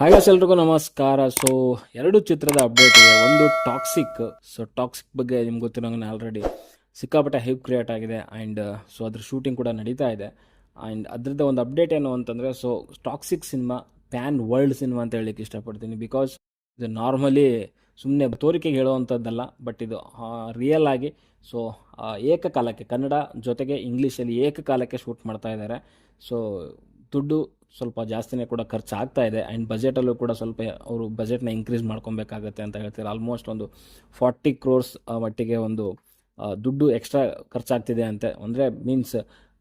Hi ಎಲ್ರಿಗೂ ನಮಸ್ಕಾರ. So ಎರಡು ಚಿತ್ರದ ಅಪ್ಡೇಟ್ ಇದೆ. ಒಂದು ಟಾಕ್ಸಿಕ್ ಸೊ ಟಾಕ್ಸಿಕ್ ಬಗ್ಗೆ ನಿಮ್ಗೆ ಗೊತ್ತಿರೋಂಗೆ ಆಲ್ರೆಡಿ ಸಿಕ್ಕಾಪಟ್ಟೆ ಹೈಪ್ ಕ್ರಿಯೇಟ್ ಆಗಿದೆ ಆ್ಯಂಡ್ ಸೊ ಅದ್ರ ಶೂಟಿಂಗ್ ಕೂಡ ನಡೀತಾ ಇದೆ. ಆ್ಯಂಡ್ ಅದ್ರದ್ದು ಒಂದು ಅಪ್ಡೇಟ್ ಏನು ಅಂತಂದರೆ so Toxic cinema pan world cinema ಅಂತ ಹೇಳಲಿಕ್ಕೆ ಇಷ್ಟಪಡ್ತೀನಿ. ಬಿಕಾಸ್ ಇದು ನಾರ್ಮಲಿ ಸುಮ್ಮನೆ ತೋರಿಕೆಗೆ ಹೇಳುವಂಥದ್ದಲ್ಲ ಬಟ್ ಇದು ರಿಯಲ್ ಆಗಿ ಸೊ ಏಕಕಾಲಕ್ಕೆ ಕನ್ನಡ ಜೊತೆಗೆ ಇಂಗ್ಲೀಷಲ್ಲಿ ಏಕಕಾಲಕ್ಕೆ ಶೂಟ್ ಮಾಡ್ತಾ ಇದ್ದಾರೆ ಸೊ ದುಡ್ಡು ಸ್ವಲ್ಪ ಜಾಸ್ತಿನೇ ಕೂಡ ಖರ್ಚು ಆಗ್ತಾ ಇದೆ ಆ್ಯಂಡ್ ಬಜೆಟಲ್ಲೂ ಕೂಡ ಸ್ವಲ್ಪ ಅವರು ಬಜೆಟ್ನ ಇನ್ಕ್ರೀಸ್ ಮಾಡ್ಕೊಬೇಕಾಗತ್ತೆ ಅಂತ ಹೇಳ್ತಾರೆ. ಆಲ್ಮೋಸ್ಟ್ ಒಂದು ಫಾರ್ಟಿ ಕ್ರೋರ್ಸ್ ಮಟ್ಟಿಗೆ ಒಂದು ದುಡ್ಡು ಎಕ್ಸ್ಟ್ರಾ ಖರ್ಚಾಗ್ತಿದೆ ಅಂತೆ. ಅಂದರೆ ಮೀನ್ಸ್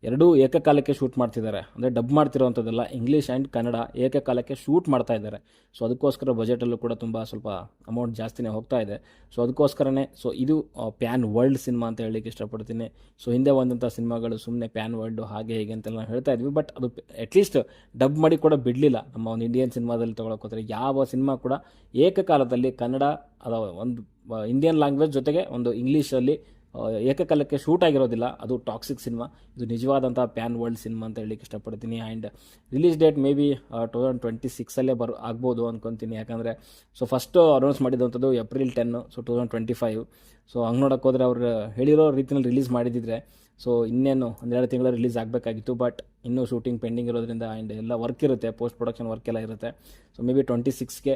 ಎರಡೂ ಏಕಕಾಲಕ್ಕೆ ಶೂಟ್ ಮಾಡ್ತಿದ್ದಾರೆ. ಅಂದರೆ ಡಬ್ ಮಾಡ್ತಿರೋವಂಥದ್ದೆಲ್ಲ ಇಂಗ್ಲೀಷ್ ಆ್ಯಂಡ್ ಕನ್ನಡ ಏಕಕಾಲಕ್ಕೆ ಶೂಟ್ ಮಾಡ್ತಾ ಇದ್ದಾರೆ. ಸೊ ಅದಕ್ಕೋಸ್ಕರ ಬಜೆಟಲ್ಲೂ ಕೂಡ ತುಂಬ ಸ್ವಲ್ಪ ಅಮೌಂಟ್ ಜಾಸ್ತಿನೇ ಹೋಗ್ತಾ ಇದೆ. ಸೊ ಅದಕ್ಕೋಸ್ಕರನೇ, ಸೊ ಇದು ಪ್ಯಾನ್ ವರ್ಲ್ಡ್ ಸಿನಿಮಾ ಅಂತ ಹೇಳಲಿಕ್ಕೆ ಇಷ್ಟಪಡ್ತೀನಿ. ಸೊ ಹಿಂದೆ ಬಂದಂಥ ಸಿನಿಮಾಗಳು ಸುಮ್ಮನೆ ಪ್ಯಾನ್ ವರ್ಲ್ಡು ಹಾಗೆ ಹೀಗೆ ಅಂತೆಲ್ಲ ಹೇಳ್ತಾ ಇದ್ವಿ. ಬಟ್ ಅದು ಅಟ್ಲೀಸ್ಟ್ ಡಬ್ ಮಾಡಿ ಕೂಡ ಬಿಡಲಿಲ್ಲ. ನಮ್ಮ ಒಂದು ಇಂಡಿಯನ್ ಸಿನಿಮಾದಲ್ಲಿ ತೊಗೊಳಕ್ಕೆ ಹೋದರೆ ಯಾವ ಸಿನಿಮಾ ಕೂಡ ಏಕಕಾಲದಲ್ಲಿ ಕನ್ನಡ ಅಥವಾ ಒಂದು ಇಂಡಿಯನ್ ಲ್ಯಾಂಗ್ವೇಜ್ ಜೊತೆಗೆ ಒಂದು ಇಂಗ್ಲೀಷಲ್ಲಿ ಏಕಕಾಲಕ್ಕೆ ಶೂಟ್ ಆಗಿರೋದಿಲ್ಲ. ಅದು ಟಾಕ್ಸಿಕ್ ಸಿನಿಮಾ. ಇದು ನಿಜವಾದಂಥ ಪ್ಯಾನ್ ವರ್ಲ್ಡ್ ಸಿನಿಮಾ ಅಂತ ಹೇಳಲಿಕ್ಕೆ ಇಷ್ಟಪಡ್ತೀನಿ. And release date may be two thousand twenty ಸಿಕ್ಸಲ್ಲೇ ಬರ್, ಆಗ್ಬೋದು ಅಂದ್ಕೊತೀನಿ ಯಾಕಂದರೆ so first announce ಮಾಡಿದಂಥದ್ದು April ten so two thousand twenty five so ಹಂಗೆ ನೋಡೋಕ್ಕೋದ್ರೆ ಅವ್ರು ಹೇಳಿರೋ ರೀತಿಯಲ್ಲಿ ರಿಲೀಸ್ ಮಾಡಿದಿದ್ರೆ ಸೊ ಇನ್ನೇನು ಒಂದೆರಡು ತಿಂಗಳ ರಿಲೀಸ್ ಆಗಬೇಕಾಗಿತ್ತು ಬಟ್ ಇನ್ನೂ ಶೂಟಿಂಗ್ ಪೆಂಡಿಂಗ್ ಇರೋದ್ರಿಂದ ಆ್ಯಂಡ್ ಎಲ್ಲ ವರ್ಕ್ ಇರುತ್ತೆ ಪೋಸ್ಟ್ ಪ್ರೊಡಕ್ಷನ್ ವರ್ಕ್ ಎಲ್ಲ ಇರುತ್ತೆ. ಸೊ ಮೇ ಬಿ ಟ್ವೆಂಟಿ ಸಿಕ್ಸ್ಗೆ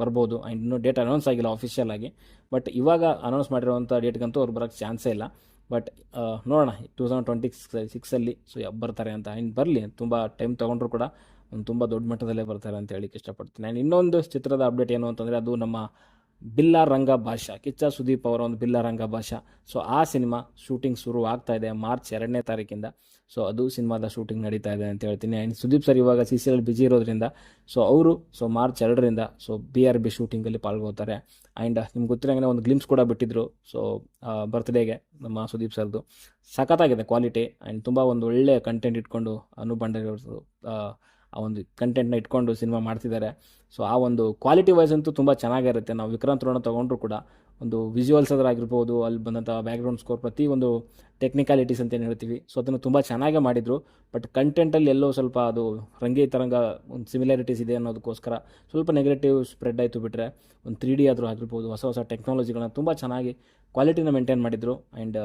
ಬರ್ಬೋದು. ಆ್ಯಂಡ್ ಇನ್ನೂ ಡೇಟ್ ಅನೌನ್ಸ್ ಆಗಿಲ್ಲ ಆಫಿಷಿಯಲ್ ಆಗಿ. ಬಟ್ ಇವಾಗ ಅನೌನ್ಸ್ ಮಾಡಿರೋವಂಥ ಡೇಟ್ಗಂತೂ ಅವ್ರು ಬರೋಕ್ಕೆ ಚಾನ್ಸೇ ಇಲ್ಲ. ಬಟ್ ನೋಡೋಣ ಟೂ ತೌಸಂಡ್ ಟ್ವೆಂಟಿ ಸಿಕ್ಸಲ್ಲಿ ಸೊ ಬರ್ತಾರೆ ಅಂತ. ಆ್ಯಂಡ್ ಬರಲಿ, ತುಂಬ ಟೈಮ್ ತೊಗೊಂಡ್ರು ಕೂಡ ಒಂದು ತುಂಬ ದೊಡ್ಡ ಮಟ್ಟದಲ್ಲೇ ಬರ್ತಾರೆ ಅಂತ ಹೇಳಿಕ್ಕೆ ಇಷ್ಟಪಡ್ತೀನಿ. ಆ್ಯಂಡ್ ಇನ್ನೊಂದು ಚಿತ್ರದ ಅಪ್ಡೇಟ್ ಏನು ಅಂತಂದರೆ, ಅದು ನಮ್ಮ ಬಿಲ್ಲ ರಂಗ ಭಾಷಾ, ಕಿಚ್ಚ ಸುದೀಪ್ ಅವರ ಒಂದು ಬಿಲ್ಲ ರಂಗ ಭಾಷಾ. ಸೊ ಆ ಸಿನಿಮಾ ಶೂಟಿಂಗ್ ಶುರು ಆಗ್ತಾ ಇದೆ ಮಾರ್ಚ್ ಎರಡನೇ ತಾರೀಕಿಂದ. ಸೊ ಅದು ಸಿನಿಮಾದ ಶೂಟಿಂಗ್ ನಡೀತಾ ಇದೆ ಅಂತ ಹೇಳ್ತೀನಿ. ಆ್ಯಂಡ್ ಸುದೀಪ್ ಸರ್ ಇವಾಗ ಸಿ ಸಿ ಎಲ್ ಬಿಜಿ ಇರೋದ್ರಿಂದ ಸೊ ಅವರು ಸೊ ಮಾರ್ಚ್ ಎರಡರಿಂದ ಸೊ ಬಿ ಆರ್ ಬಿ ಶೂಟಿಂಗಲ್ಲಿ ಪಾಲ್ಗೊಳ್ತಾರೆ. ಆ್ಯಂಡ್ ನಿಮ್ಗೆ ಗೊತ್ತಿರೋಂಗೆ ಒಂದು ಗ್ಲಿಮ್ಸ್ ಕೂಡ ಬಿಟ್ಟಿದ್ರು. ಸೊ ಬರ್ತ್ಡೇಗೆ ನಮ್ಮ ಸುದೀಪ್ ಸರ್ದು ಸಖತ್ತಾಗಿದೆ ಕ್ವಾಲಿಟಿ ಆ್ಯಂಡ್ ತುಂಬ ಒಂದು ಒಳ್ಳೆಯ ಕಂಟೆಂಟ್ ಇಟ್ಕೊಂಡು ಅನು ಆ ಒಂದು ಕಂಟೆಂಟ್ನ ಇಟ್ಕೊಂಡು ಸಿನಿಮಾ ಮಾಡ್ತಿದ್ದಾರೆ. ಸೊ ಆ ಒಂದು ಕ್ವಾಲಿಟಿ ವೈಸ್ ಅಂತೂ ತುಂಬ ಚೆನ್ನಾಗಿರುತ್ತೆ. ನಾವು ವಿಕ್ರಾಂತ್ ರೋಣ ತೊಗೊಂಡ್ರು ಕೂಡ ಒಂದು ವಿಜುವಲ್ಸ್ ಆಗಿರ್ಬೋದು, ಅಲ್ಲಿ ಬಂದಂಥ ಬ್ಯಾಕ್ಗ್ರೌಂಡ್ ಸ್ಕೋರ್ ಪ್ರತಿ ಒಂದು ಟೆಕ್ನಿಕಾಲಿಟೀಸ್ ಅಂತ ಏನು ಹೇಳ್ತೀವಿ. ಸೊ ಅದನ್ನು ತುಂಬ ಚೆನ್ನಾಗೇ ಮಾಡಿದರು. ಬಟ್ ಕಂಟೆಂಟಲ್ಲಿ ಎಲ್ಲೋ ಸ್ವಲ್ಪ ಅದು ರಂಗೇ ತರಂಗ ಒಂದು ಸಿಮಿಲಾರಿಟೀಸ್ ಇದೆ ಅನ್ನೋದಕ್ಕೋಸ್ಕರ ಸ್ವಲ್ಪ ನೆಗೆಟಿವ್ ಸ್ಪ್ರೆಡ್ ಆಯಿತು ಬಿಟ್ಟರೆ ಒಂದು ತ್ರೀ ಡಿ ಆದರೂ ಆಗಿರ್ಬೋದು, ಹೊಸ ಹೊಸ ಟೆಕ್ನಾಲಜಿಗಳನ್ನ ತುಂಬ ಚೆನ್ನಾಗಿ ಕ್ವಾಲಿಟಿನ ಮೇಂಟೈನ್ ಮಾಡಿದರು. ಆ್ಯಂಡ್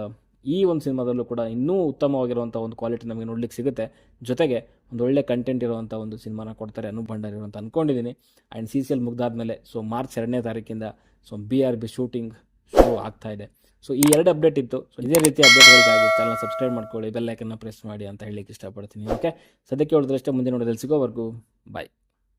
ಈ ಒಂದು ಸಿನಿಮಾದಲ್ಲೂ ಕೂಡ ಇನ್ನೂ ಉತ್ತಮವಾಗಿರುವಂಥ ಒಂದು ಕ್ವಾಲಿಟಿ ನಮಗೆ ನೋಡ್ಲಿಕ್ಕೆ ಸಿಗುತ್ತೆ. ಜೊತೆಗೆ ಒಂದು ಒಳ್ಳೆ ಕಂಟೆಂಟ್ ಇರುವಂಥ ಒಂದು ಸಿನಿಮಾನ ಕೊಡ್ತಾರೆ ಅನು ಭಂಡಾರಿ ಅಂತ ಅಂದ್ಕೊಂಡಿದ್ದೀನಿ ಆ್ಯಂಡ್ ಸಿ ಸಿ ಎಲ್ ಮುಗ್ದಾದ್ಮೇಲೆ ಸೊ ಮಾರ್ಚ್ ಎರಡನೇ ತಾರೀಕಿಂದ so B R B shooting ಶುರು ಆಗ್ತಾ ಇದೆ. ಸೊ ಈ ಎರಡು ಅಪ್ಡೇಟ್ ಇತ್ತು. ಸೊ ಇದೇ ರೀತಿ ಅಪ್ಡೇಟ್ಗಳಿಗಾಗಿ ಚಾನಲ್ ಸಬ್ಸ್ಕ್ರೈಬ್ ಮಾಡ್ಕೊಳ್ಳಿ ಬೆಲ್ಲೈಕನ್ನ ಪ್ರೆಸ್ ಮಾಡಿ ಅಂತ ಹೇಳಲಿಕ್ಕೆ ಇಷ್ಟಪಡ್ತೀನಿ. ಓಕೆ ಸದ್ಯಕ್ಕೆ ಹೇಳಿದ್ರಷ್ಟೇ ಮುಂದೆ ನೋಡೋದಲ್ಲಿ ಸಿಗೋವರೆಗೂ ಬಾಯ್